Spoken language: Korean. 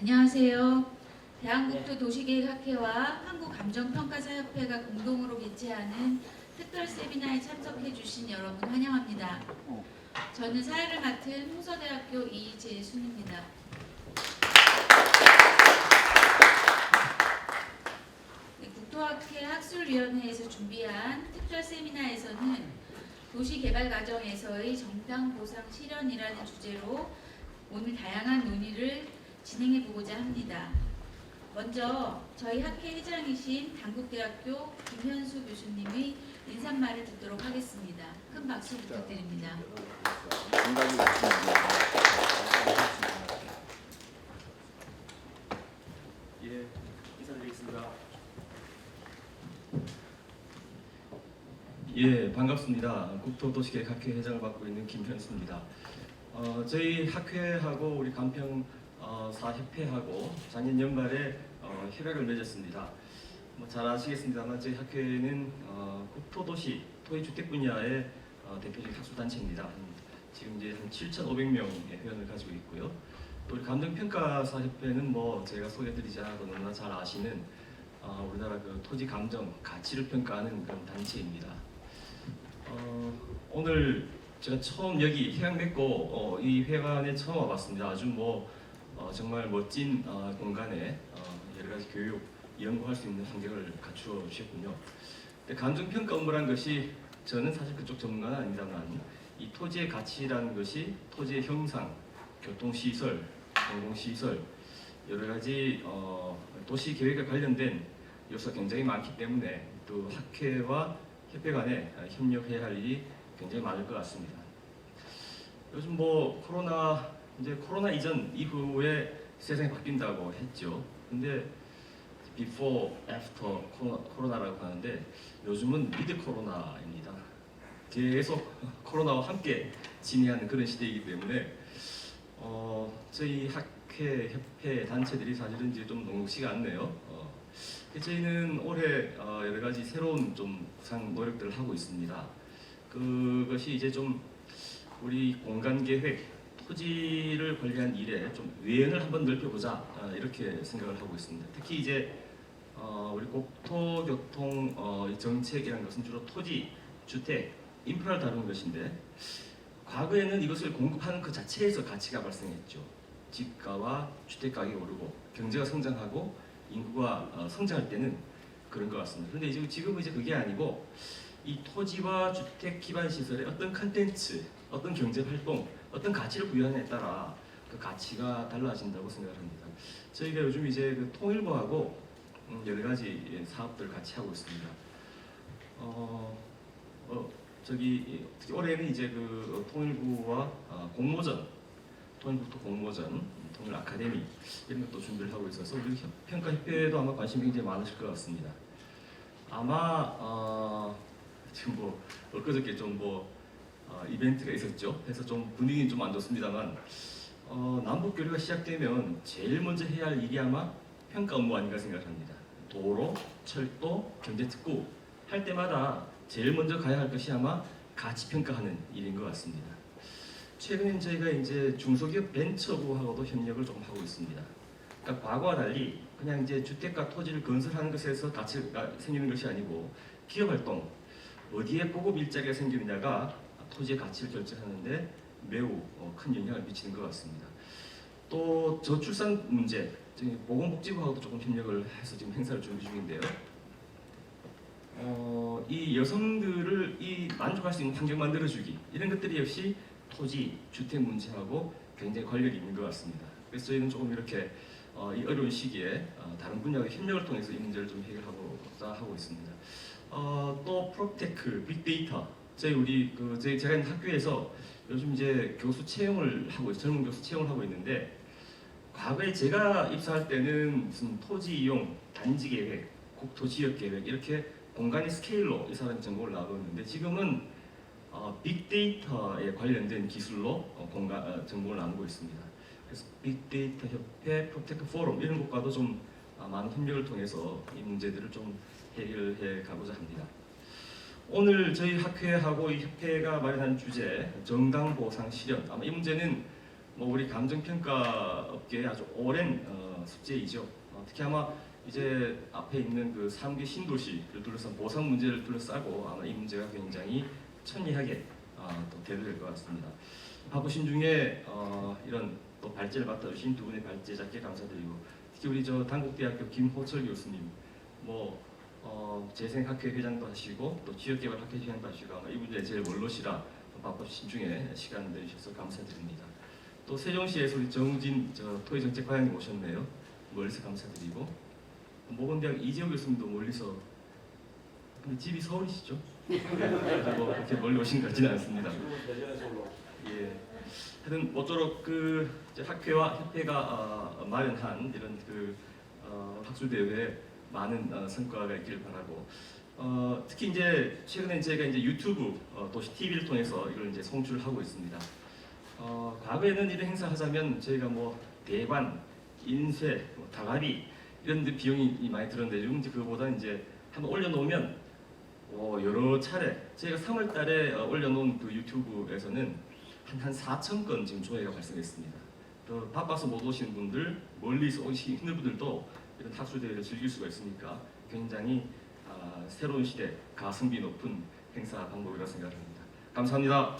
국토대학교 도시계획학회와 한국감정평가사협회가 공동으로 개최하는 특별 세미나에 참석해 주신 여러분 환영합니다. 저는 사회를 맡은 홍서대학교 이재순입니다. 네, 국토학회 학술위원회에서 준비한 특별 세미나에서는 도시개발 과정에서의 정당 보상 실현이라는 주제로 오늘 다양한 논의를 진행해 보고자 합니다. 먼저 저희 학회 회장이신 단국대학교 김현수 교수님의 인사말을 듣도록 하겠습니다. 큰 박수 부탁드립니다. 예, 인사드리겠습니다. 예, 반갑습니다. 국토도시계획학회 회장을 맡고 있는 김현수입니다. 어, 저희 학회하고 우리 간평 어, 사협회하고 작년 연말에 어, 협약을 맺었습니다. 뭐 잘 아시겠습니다만 저희 학회는 어, 국토도시 토지주택 분야의 어, 대표적인 학술단체입니다. 한, 지금 이제 한 7,500명의 회원을 가지고 있고요. 또 우리 감정평가사 협회는 뭐 제가 소개드리지 않아도 너무나 잘 아시는 어, 우리나라 그 토지 감정 가치를 평가하는 그런 단체입니다. 어, 오늘 제가 처음 여기 회관 맺고 어, 이 회관에 처음 와봤습니다. 아주 뭐 어, 정말 멋진 어, 공간에 어, 여러 가지 교육 연구할 수 있는 환경을 갖추어 주셨군요. 감정평가 업무란 것이 저는 사실 그쪽 전문가는 아닙니다만 이 토지의 가치라는 것이 토지의 형상, 교통시설, 공공시설 여러 가지 어, 도시 계획에 관련된 요소가 굉장히 많기 때문에 또 학회와 협회 간에 어, 협력해야 할 일이 굉장히 많을 것 같습니다. 요즘 뭐 코로나 이제 코로나 이전 이후에 세상이 바뀐다고 했죠. 근데 before, after 코로나, 코로나라고 하는데 요즘은 미드 코로나입니다. 계속 코로나와 함께 진행하는 그런 시대이기 때문에 어, 저희 학회, 협회, 단체들이 사실은 이제 좀 녹록지가 않네요. 어, 저희는 올해 어, 여러 가지 새로운 좀 구상 노력들을 하고 있습니다. 그것이 이제 좀 우리 공간 계획, 토지를 관리한 일에 좀 외연을 한번 넓혀보자 어, 이렇게 생각을 하고 있습니다. 특히 이제 어, 우리 국토교통 어, 이 정책이라는 것은 주로 토지, 주택, 인프라를 다루는 것인데 과거에는 이것을 공급하는 그 자체에서 가치가 발생했죠. 집가와 주택 가격이 오르고 경제가 성장하고 인구가 어, 성장할 때는 그런 것 같습니다. 그런데 이제 지금은 이제 그게 아니고 이 토지와 주택 기반 시설의 어떤 컨텐츠, 어떤 경제 활동, 어떤 가치를 부여하느냐에 따라 그 가치가 달라진다고 생각합니다. 저희가 요즘 이제 그 통일부하고 음, 여러 가지 예, 사업들을 같이 하고 있습니다. 어, 어 저기 특히 올해는 이제 그 통일부와 어, 공모전, 통일부터 공모전, 음, 통일 아카데미 이런 것도 준비를 하고 있어서 우리 협- 평가 협회도 아마 관심이 굉장히 많으실 것 같습니다. 아마 어, 지금 뭐 엊그저께 좀뭐 어, 이벤트가 있었죠. 그래서 좀 분위기는 좀 안 좋습니다만 어, 남북 교류가 시작되면 제일 먼저 해야 할 일이 아마 평가 업무 아닌가 생각합니다. 도로, 철도, 경제특구 할 때마다 제일 먼저 가야 할 것이 아마 가치 평가하는 일인 것 같습니다. 최근에 저희가 이제 중소기업 벤처부하고도 협력을 조금 하고 있습니다. 그러니까 과거와 달리 그냥 이제 주택과 토지를 건설하는 것에서 가치가 생기는 것이 아니고 기업 활동 어디에 보급 일자리가 생기느냐가 토지의 가치를 결정하는데 매우 어, 큰 영향을 미치는 것 같습니다. 또 저출산 문제, 보건복지부하고도 조금 협력을 해서 지금 행사를 준비 중인데요. 어, 이 여성들을 이 만족할 수 있는 환경 만들어주기 이런 것들이 역시 토지, 주택 문제하고 굉장히 관련이 있는 것 같습니다. 그래서 저희는 조금 이렇게 어, 이 어려운 시기에 어, 다른 분야의 협력을 통해서 이 문제를 좀 해결하고자 하고 있습니다. 어, 또 프로테크, 빅데이터 저희 우리 그 저희 제가 있는 학교에서 요즘 이제 교수 채용을 하고 있- 젊은 교수 채용을 하고 있는데 과거에 제가 입사할 때는 무슨 토지 이용 단지 계획, 국토 지역 계획 이렇게 공간의 스케일로 이 사람이 전공을 나누었는데 지금은 어, 빅데이터에 관련된 기술로 어, 공간 어, 전공을 나누고 있습니다. 그래서 빅데이터 협회, 프로테크 포럼 이런 곳과도 좀 아, 많은 협력을 통해서 이 문제들을 좀 해결해 가고자 합니다. 오늘 저희 학회하고 이 협회가 마련한 주제 정당 보상 실현 아마 이 문제는 뭐 우리 감정평가 업계의 아주 오랜 어, 숙제이죠. 어, 특히 아마 이제 앞에 있는 그 3기 신도시를 둘러싼 보상 문제를 둘러싸고 아마 이 문제가 굉장히 천리하게 아, 또 대두될 것 같습니다. 바쁘신 중에 어, 이런 또 발제를 맡아주신 두 분의 발제자께 감사드리고 특히 우리 저 단국대학교 김호철 교수님 뭐 어, 재생학회 회장도 하시고 또 지역개발학회 회장도 하시고 아마 이 문제에 제일 원로시라 바쁘신 중에 시간 내주셔서 감사드립니다. 또 세종시에서 우리 정진 저 토의정책 과장님 오셨네요. 멀리서 감사드리고 모건대학 이재호 교수님도 멀리서 근데 집이 서울이시죠? 네, 그래서 뭐 그렇게 멀리 오신 것 같지는 않습니다. 예. 하여튼 모쪼록 그 학회와 협회가 어, 마련한 이런 그 어, 학술 대회에 많은 어, 성과가 있기를 바라고 어, 특히 이제 최근에 제가 이제 유튜브 어, 도시 TV를 통해서 이걸 이제 송출을 하고 있습니다. 어, 과거에는 이런 행사 하자면 저희가 뭐 대관, 인쇄, 뭐 다가비 이런 데 비용이 많이 들었는데 요즘 이제 그거보다 이제 한번 올려놓으면 어, 여러 차례 제가 3월달에 어, 올려놓은 그 유튜브에서는 한, 한 4천 건 지금 조회가 발생했습니다. 또 바빠서 못 오시는 분들, 멀리서 힘든 분들도 이런 학술 대회를 즐길 수가 있으니까 굉장히 아, 새로운 시대 가성비 높은 행사 방법이라고 생각합니다. 감사합니다.